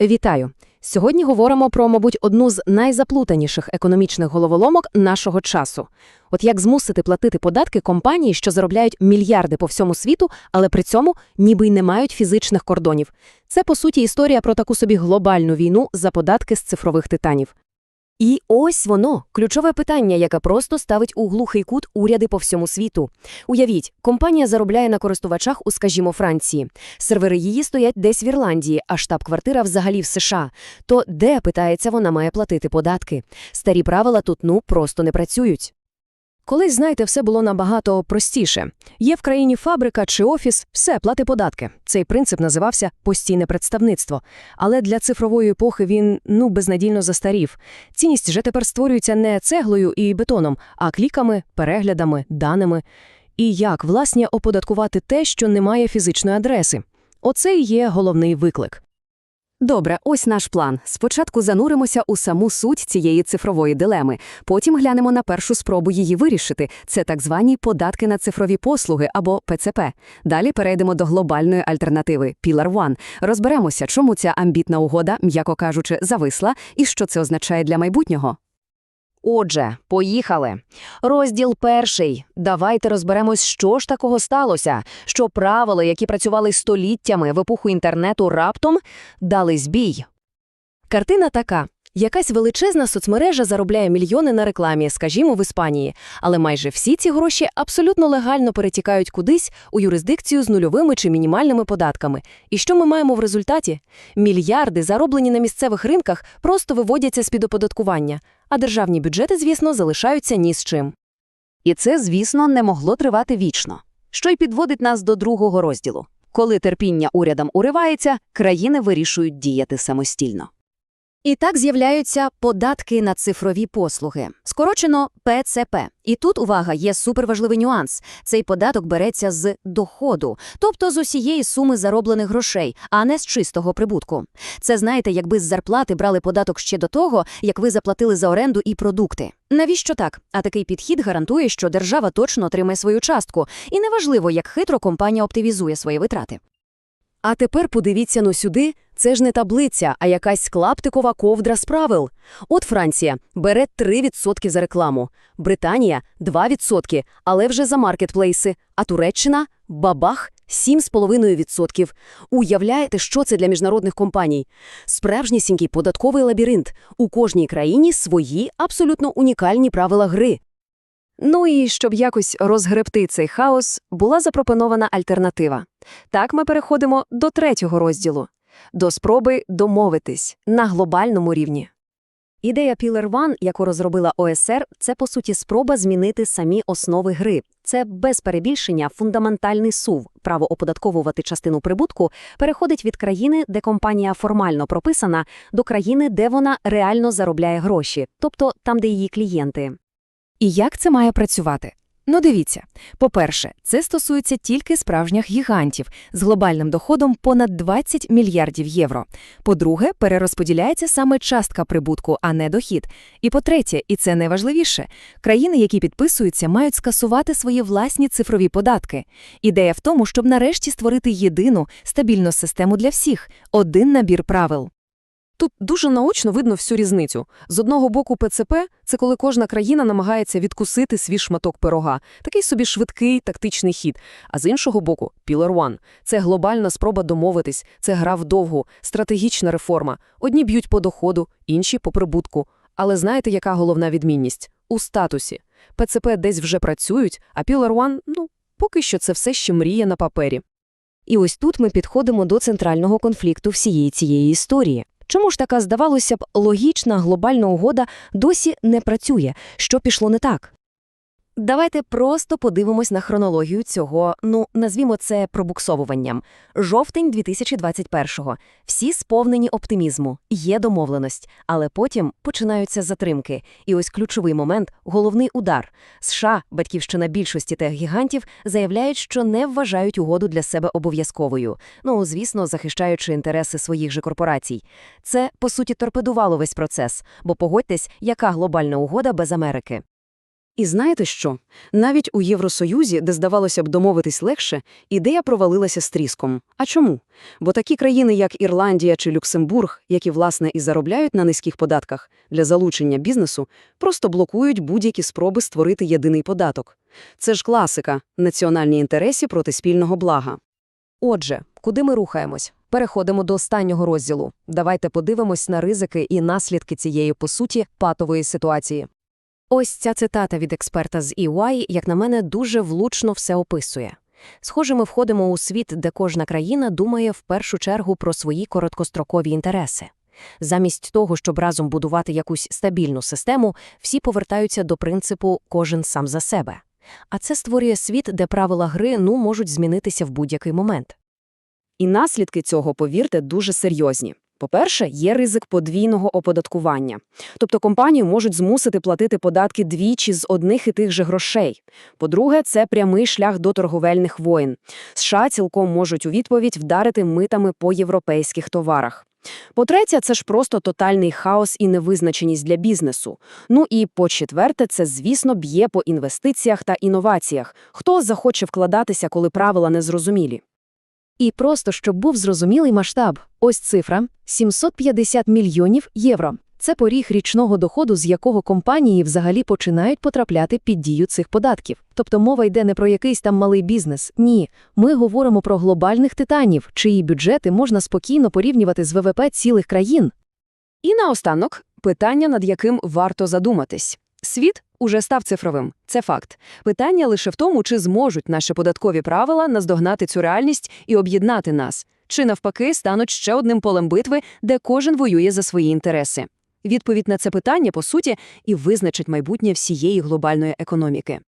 Вітаю! Сьогодні говоримо про, мабуть, одну з найзаплутаніших економічних головоломок нашого часу. От як змусити платити податки компанії, що заробляють мільярди по всьому світу, але при цьому ніби й не мають фізичних кордонів. Це, по суті, історія про таку собі глобальну війну за податки з цифрових титанів. І ось воно, ключове питання, яке просто ставить у глухий кут уряди по всьому світу. Уявіть, компанія заробляє на користувачах у, скажімо, Франції. Сервери її стоять десь в Ірландії, а штаб-квартира взагалі в США. То де, питається, вона має платити податки? Старі правила тут, ну, просто не працюють. Колись, знаєте, все було набагато простіше. Є в країні фабрика чи офіс, все, плати податки. Цей принцип називався постійне представництво. Але для цифрової епохи він, ну, безнадійно застарів. Цінність же тепер створюється не цеглою і бетоном, а кліками, переглядами, даними. І як, власне, оподаткувати те, що не має фізичної адреси? Оце і є головний виклик. Добре, ось наш план. Спочатку зануримося у саму суть цієї цифрової дилеми, потім глянемо на першу спробу її вирішити. Це так звані податки на цифрові послуги або ПЦП. Далі перейдемо до глобальної альтернативи Pillar One. Розберемося, чому ця амбітна угода, м'яко кажучи, зависла і що це означає для майбутнього. Отже, поїхали. Розділ перший. Давайте розберемось, що ж такого сталося, що правила, які працювали століттями в епоху інтернету, раптом дали збій. Картина така. Якась величезна соцмережа заробляє мільйони на рекламі, скажімо, в Іспанії, але майже всі ці гроші абсолютно легально перетікають кудись у юрисдикцію з нульовими чи мінімальними податками. І що ми маємо в результаті? Мільярди, зароблені на місцевих ринках, просто виводяться з-під оподаткування, а державні бюджети, звісно, залишаються ні з чим. І це, звісно, не могло тривати вічно. Що й підводить нас до другого розділу. Коли терпіння урядам уривається, країни вирішують діяти самостійно. І так з'являються податки на цифрові послуги, скорочено ПЦП. І тут, увага, є суперважливий нюанс. Цей податок береться з доходу, тобто з усієї суми зароблених грошей, а не з чистого прибутку. Це, знаєте, якби з зарплати брали податок ще до того, як ви заплатили за оренду і продукти. Навіщо так? А такий підхід гарантує, що держава точно отримає свою частку, і неважливо, як хитро компанія оптимізує свої витрати. А тепер подивіться ну сюди, це ж не таблиця, а якась клаптикова ковдра з правил. От Франція бере 3% за рекламу, Британія – 2%, але вже за маркетплейси, а Туреччина – бабах – 7,5%. Уявляєте, що це для міжнародних компаній? Справжнісінький податковий лабіринт. У кожній країні свої абсолютно унікальні правила гри. Ну і щоб якось розгребти цей хаос, була запропонована альтернатива. Так ми переходимо до третього розділу – до спроби домовитись на глобальному рівні. Ідея Pillar One, яку розробила ОСР, це, по суті, спроба змінити самі основи гри. Це без перебільшення фундаментальний сув. Право оподатковувати частину прибутку переходить від країни, де компанія формально прописана, до країни, де вона реально заробляє гроші, тобто там, де її клієнти. І як це має працювати? Ну дивіться, по-перше, це стосується тільки справжніх гігантів з глобальним доходом понад 20 мільярдів євро. По-друге, перерозподіляється саме частка прибутку, а не дохід. І по-третє, і це найважливіше, країни, які підписуються, мають скасувати свої власні цифрові податки. Ідея в тому, щоб нарешті створити єдину стабільну систему для всіх, один набір правил. Тут дуже наочно видно всю різницю. З одного боку, ПЦП – це коли кожна країна намагається відкусити свій шматок пирога. Такий собі швидкий тактичний хід. А з іншого боку, Pillar One – це глобальна спроба домовитись, це гра вдовгу, стратегічна реформа. Одні б'ють по доходу, інші – по прибутку. Але знаєте, яка головна відмінність? У статусі. ПЦП десь вже працюють, а Pillar One – ну, поки що це все ще мрія на папері. І ось тут ми підходимо до центрального конфлікту всієї цієї історії. Чому ж така, здавалося б, логічна глобальна угода досі не працює? Що пішло не так? Давайте просто подивимось на хронологію цього, ну, назвімо це пробуксовуванням. Жовтень 2021-го. Всі сповнені оптимізму, є домовленість, але потім починаються затримки. І ось ключовий момент – головний удар. США, батьківщина більшості тех гігантів, заявляють, що не вважають угоду для себе обов'язковою. Ну, звісно, захищаючи інтереси своїх же корпорацій. Це, по суті, торпедувало весь процес, бо погодьтесь, яка глобальна угода без Америки. І знаєте що? Навіть у Євросоюзі, де здавалося б домовитись легше, ідея провалилася з тріском. А чому? Бо такі країни, як Ірландія чи Люксембург, які, власне, і заробляють на низьких податках для залучення бізнесу, просто блокують будь-які спроби створити єдиний податок. Це ж класика – національні інтереси проти спільного блага. Отже, куди ми рухаємось? Переходимо до останнього розділу. Давайте подивимось на ризики і наслідки цієї, по суті, патової ситуації. Ось ця цитата від експерта з EY, як на мене, дуже влучно все описує. Схоже, ми входимо у світ, де кожна країна думає в першу чергу про свої короткострокові інтереси. Замість того, щоб разом будувати якусь стабільну систему, всі повертаються до принципу «кожен сам за себе». А це створює світ, де правила гри ну можуть змінитися в будь-який момент. І наслідки цього, повірте, дуже серйозні. По-перше, є ризик подвійного оподаткування. Тобто компанію можуть змусити платити податки двічі з одних і тих же грошей. По-друге, це прямий шлях до торговельних воєн. США цілком можуть у відповідь вдарити митами по європейських товарах. По-третє, це ж просто тотальний хаос і невизначеність для бізнесу. Ну і по-четверте, це, звісно, б'є по інвестиціях та інноваціях. Хто захоче вкладатися, коли правила незрозумілі? І просто, щоб був зрозумілий масштаб. Ось цифра – 750 мільйонів євро. Це поріг річного доходу, з якого компанії взагалі починають потрапляти під дію цих податків. Тобто мова йде не про якийсь там малий бізнес. Ні, ми говоримо про глобальних титанів, чиї бюджети можна спокійно порівнювати з ВВП цілих країн. І наостанок питання, над яким варто задуматись. Світ уже став цифровим, це факт. Питання лише в тому, чи зможуть наші податкові правила наздогнати цю реальність і об'єднати нас, чи навпаки стануть ще одним полем битви, де кожен воює за свої інтереси. Відповідь на це питання, по суті, і визначить майбутнє всієї глобальної економіки.